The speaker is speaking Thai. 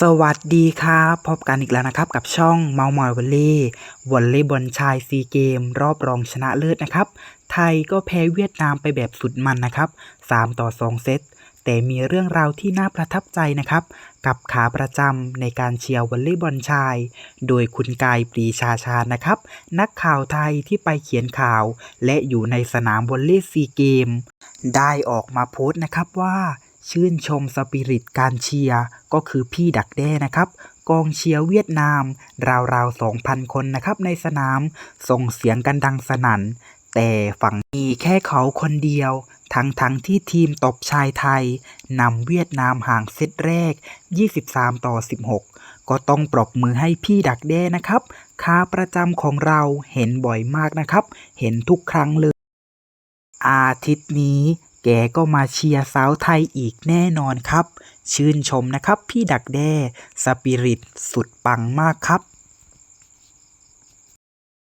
สวัสดีครับพบกันอีกแล้วนะครับ กับช่องเมามอยวอลเล่วอลเล่บอลชายซีเกม รอบรองชนะเลิศนะครับ ไทยก็แพ้เวียดนามไปแบบสุดมันนะครับ 3 ต่อ 2 เซต แต่มีเรื่องราวที่น่าประทับใจนะครับ กับขาประจำในการเชียร์วอลเลย์บอลชาย โดยคุณกายปรีชาชาญนะครับ นักข่าวไทยที่ไปเขียนข่าว และอยู่ในสนามวอลเลย์ซีเกม ได้ออกมาโพสต์นะครับว่า ชื่นชมสปิริตการเชียร์ก็คือพี่ดักแด้นะครับ กองเชียร์เวียดนาม ราวๆ 2,000 คนนะครับในสนามส่งเสียงกันดังสนั่น แต่ฝั่งมีแค่เขาคนเดียว ทั้งทั้งๆที่ทีมตบชายไทยนำเวียดนามห่างเซตแรก 23 ต่อ 16 ก็ต้องปรบมือให้พี่ดักแด้นะครับค้าประจำของเราเห็นบ่อยมากนะครับ เห็นทุกครั้งเลย อาทิตย์นี้ แกก็มาเชียร์สาวไทยอีกแน่นอนครับ ชื่นชมนะครับพี่ดักแด้สปิริตสุดปังมากครับ